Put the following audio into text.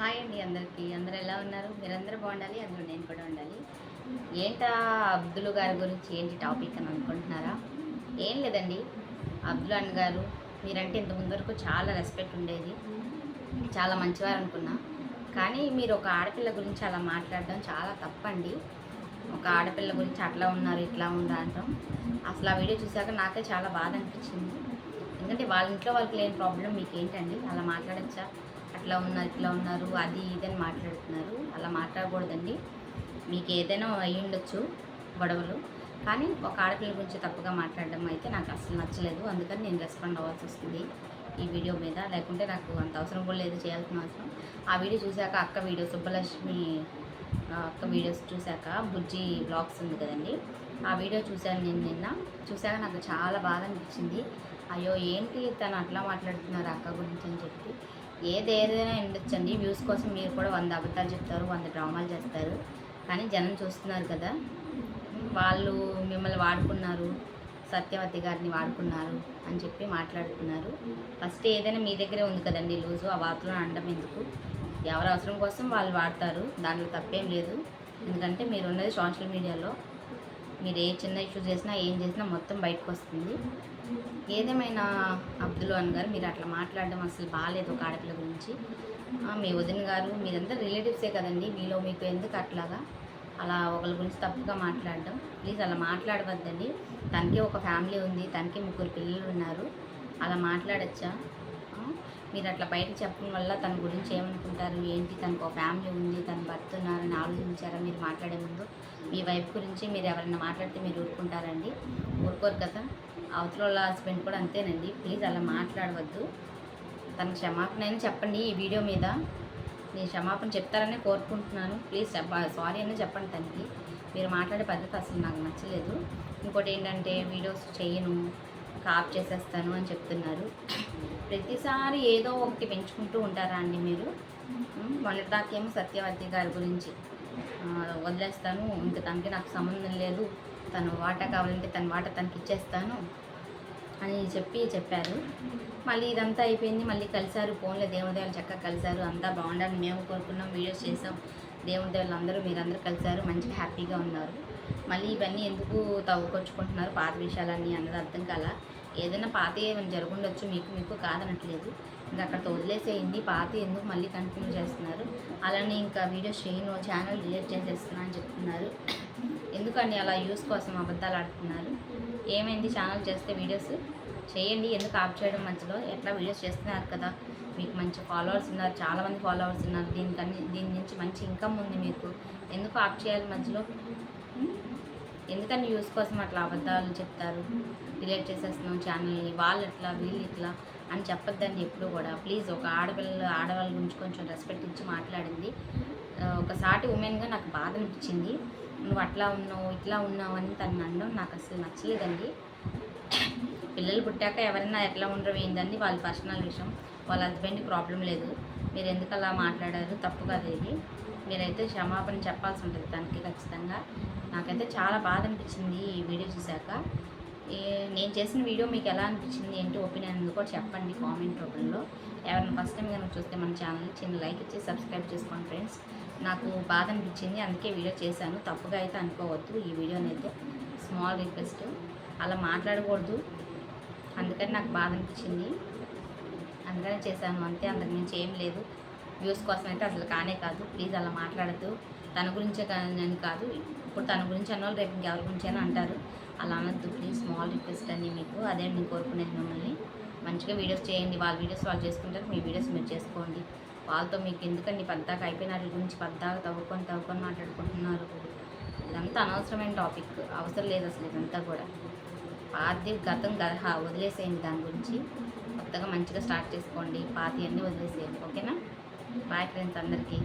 Hi అండి అందరికీ. అందరు ఎలా ఉన్నారు? మీరందరూ బాగుండాలి అందులో నేను కూడా ఉండాలి. ఏంటా అబ్దుల్ గారి గురించి ఏంటి టాపిక్ అని అనుకుంటున్నారా? ఏం లేదండి. అబ్దుల్ అన్న గారు మీరంటే ఇంత ముందు వరకు చాలా రెస్పెక్ట్ ఉండేది. చాలా మంచివారు అనుకున్నా. కానీ మీరు ఒక ఆడపిల్ల గురించి అలా మాట్లాడడం చాలా తప్పండి. ఒక ఆడపిల్ల గురించి అట్లా ఉన్నారు ఇట్లా ఉన్నారు అంటాం. అసలు ఆ వీడియో చూసాక నాకే చాలా బాధ అనిపించింది. ఎందుకంటే వాళ్ళ ఇంట్లో వాళ్ళకి లేని ప్రాబ్లం మీకు ఏంటండి అలా మాట్లాడచ్చా? అట్లా ఉన్నారు ఇట్లా ఉన్నారు అది ఇది అని మాట్లాడుతున్నారు. అలా మాట్లాడకూడదండి. మీకు ఏదైనా అయి ఉండొచ్చు గొడవలు. కానీ ఒక ఆడపిల్ల గురించి తప్పుగా మాట్లాడడం అయితే నాకు అసలు నచ్చలేదు. అందుకని నేను రెస్పాండ్ అవ్వాల్సి వస్తుంది ఈ వీడియో మీద. లేకుంటే నాకు అంత అవసరం కూడా లేదు చేయాల్సిన అవసరం. ఆ వీడియో చూశాక అక్క వీడియో సుబ్బలక్ష్మి ఆ అక్క వీడియోస్ చూశాక బుజ్జి బ్లాగ్స్ ఉంది కదండి. ఆ వీడియో చూశాను నేను నిన్న. చూశాక నాకు చాలా బాధ అనిపించింది. అయ్యో ఏంటి తను అట్లా మాట్లాడుతున్నారు అక్క గురించి అని చెప్పి. ఏది ఏదైనా ఉండొచ్చండి వ్యూస్ కోసం మీరు కూడా వంద అబద్ధాలు చెప్తారు వంద డ్రామాలు చేస్తారు. కానీ జనం చూస్తున్నారు కదా. వాళ్ళు మిమ్మల్ని వాడుకున్నారు సత్యవతి గారిని వాడుకున్నారు అని చెప్పి మాట్లాడుతున్నారు. ఫస్ట్ ఏదైనా మీ దగ్గరే ఉంది కదండి లూజు ఆ బాత్రూమ్ అనడం ఎందుకు? ఎవరి అవసరం కోసం వాళ్ళు వాడతారు. దాంట్లో తప్పేం లేదు. ఎందుకంటే మీరు ఉన్నది సోషల్ మీడియాలో. మీరు ఏ చిన్న ఇష్యూ చేసినా ఏం చేసినా మొత్తం బయటకు వస్తుంది ఏదేమైనా అబ్దుల్ అని గారు మీరు అట్లా మాట్లాడడం అసలు బాగాలేదు ఒక ఆడపిల్ల గురించి. మీ వదిన గారు మీరంతా రిలేటివ్సే కదండి. మీలో మీకు ఎందుకు అట్లాగా? అలా ఒకరి గురించి తప్పుగా మాట్లాడడం. ప్లీజ్ అలా మాట్లాడవద్దండి. తనకే ఒక ఫ్యామిలీ ఉంది తనకే ముగ్గురు పిల్లలు ఉన్నారు. అలా మాట్లాడచ్చా? మీరు అట్లా బయట చెప్పడం వల్ల తన గురించి ఏమనుకుంటారు? ఏంటి? తనకు ఒక ఫ్యామిలీ ఉంది తన భర్త ఉన్నారని ఆలోచించారా మీరు మాట్లాడే ముందు? మీ వైఫ్ గురించి మీరు ఎవరైనా మాట్లాడితే మీరు ఊరుకుంటారండి. ఊరుకోరు కదా. అవతల వాళ్ళ హస్బెండ్ కూడా అంతేనండి. ప్లీజ్ అలా మాట్లాడవద్దు. తన క్షమాపణ అయినా చెప్పండి ఈ వీడియో మీద. నేను క్షమాపణ చెప్తారని కోరుకుంటున్నాను. ప్లీజ్ సారీ అని చెప్పండి తనకి. మీరు మాట్లాడే పద్ధతి అసలు నాకు నచ్చలేదు. ఇంకోటి ఏంటంటే వీడియోస్ చేయను కాప్ చేసేస్తాను అని చెప్తున్నారు. ప్రతిసారి ఏదో ఒకటి పెంచుకుంటూ ఉంటారా అండి మీరు? మొన్నటిదాకేమో సత్యవతి గారి గురించి. వదిలేస్తాను. ఇంకా తనకి నాకు సంబంధం లేదు. తను వాటా కావాలంటే తన వాటా తనకి ఇచ్చేస్తాను అని చెప్పి చెప్పారు. మళ్ళీ ఇదంతా అయిపోయింది. మళ్ళీ కలిశారు. ఫోన్లో దేవుడి చక్కగా కలిశారు. అంతా బాగుండాలని మేము కోరుకున్నాం. వీడియోస్ చేసాం. దేవుడి అందరూ మీరందరూ కలిశారు. మంచిగా హ్యాపీగా ఉన్నారు. మళ్ళీ ఇవన్నీ ఎందుకు తవ్వుకొచ్చుకుంటున్నారు? పాత విషయాలన్నీ అన్నది అర్థం కాల. ఏదైనా పాత ఏమైనా జరుగుండొచ్చు మీకు మీకు కాదనట్లేదు. ఇంకా అక్కడ వదిలేసేయండి. పాత ఎందుకు మళ్ళీ కంటిన్యూ చేస్తున్నారు? అలానే ఇంకా వీడియోస్ చేయను ఛానల్ డిలీట్ చేసేస్తున్నా అని చెప్తున్నారు. ఎందుకండి అలా యూస్ కోసం అబద్ధాలు ఆడుతున్నారు? ఏమైంది ఛానల్ చేస్తే వీడియోస్? చేయండి. ఎందుకు ఆప్ చేయడం మధ్యలో? ఎట్లా వీడియోస్ చేస్తున్నారు కదా? మీకు మంచి ఫాలోవర్స్ ఉన్నారు. చాలామంది ఫాలోవర్స్ ఉన్నారు. దీనికన్నీ దీని నుంచి మంచి ఇన్కమ్ ఉంది మీకు. ఎందుకు ఆప్ చేయాలి మధ్యలో? ఎందుకని యూస్ కోసం అట్లా అబద్ధాలు చెప్తారు? డిలీట్ చేసేస్తున్నాం ఛానల్ని వాళ్ళు ఎట్లా? వీళ్ళు ఇట్లా అని చెప్పొద్దండి ఎప్పుడు కూడా. ప్లీజ్ ఒక ఆడపిల్ల ఆడవాళ్ళ గురించి కొంచెం రెస్పెక్ట్ ఇచ్చి మాట్లాడింది. ఒక సాటి ఉమెన్గా నాకు బాధ అనిపించింది. నువ్వు అట్లా ఉన్నావు ఇట్లా ఉన్నావు అని తను అనడం నాకు అసలు నచ్చలేదండి. పిల్లలు పుట్టాక ఎవరైనా ఎట్లా ఉండరు ఏంటండి వాళ్ళ పర్సనల్ విషయం. వాళ్ళ హస్బెండ్ ప్రాబ్లం లేదు. మీరు ఎందుకు అలా మాట్లాడారు? తప్పు కదా ఇది. మీరైతే క్షమాపణ చెప్పాల్సి ఉంటుంది దానికి ఖచ్చితంగా. నాకైతే చాలా బాధ అనిపించింది ఈ వీడియో చూశాక. నేను చేసిన వీడియో మీకు ఎలా అనిపించింది? ఏంటి ఒపీనియన్ ఉంది కూడా చెప్పండి కామెంట్ రూపంలో. ఎవరైనా ఫస్ట్ టైం కనుక చూస్తే మన ఛానల్ చిన్న లైక్ ఇచ్చి సబ్స్క్రైబ్ చేసుకోండి ఫ్రెండ్స్. నాకు బాధ అనిపించింది. అందుకే వీడియో చేశాను. తప్పుగా అయితే అనుకోవద్దు. ఈ వీడియోని అయితే స్మాల్ రిక్వెస్ట్. అలా మాట్లాడకూడదు. అందుకని నాకు బాధ అనిపించింది. అందుకనే చేశాను అంతే అంతకు మించి ఏం లేదు. వ్యూస్ కోసం అయితే అసలు కానే కాదు. ప్లీజ్ అలా మాట్లాడద్దు. తన గురించే కానీ అని కాదు. ఇప్పుడు తన గురించి అన్న వాళ్ళు రేపు ఇంకెవరి గురించి అని అంటారు. అలా అనొద్దు. ప్లీజ్ స్మాల్ రిక్వెస్ట్ అని మీకు. అదే నేను కోరుకునేది మిమ్మల్ని. మంచిగా వీడియోస్ చేయండి. వాళ్ళ వీడియోస్ వాళ్ళు చేసుకుంటారు. మీ వీడియోస్ మీరు చేసుకోండి. వాళ్ళతో మీకు ఎందుకండి పద్దాక అయిపోయిన వాటి గురించి పద్దాక తవ్వుకొని తవ్వుకొని మాట్లాడుకుంటున్నారు. ఇదంతా అనవసరమైన టాపిక్. అవసరం లేదు అసలు ఇదంతా కూడా. పార్థివ్ గతం గర్హ వదిలేసేయండి దాని గురించి. కొత్తగా మంచిగా స్టార్ట్ చేసుకోండి. పాతి అన్నీ వదిలేసేయండి. ఓకేనా? బాయ్ ఫ్రెండ్స్ అందరికీ.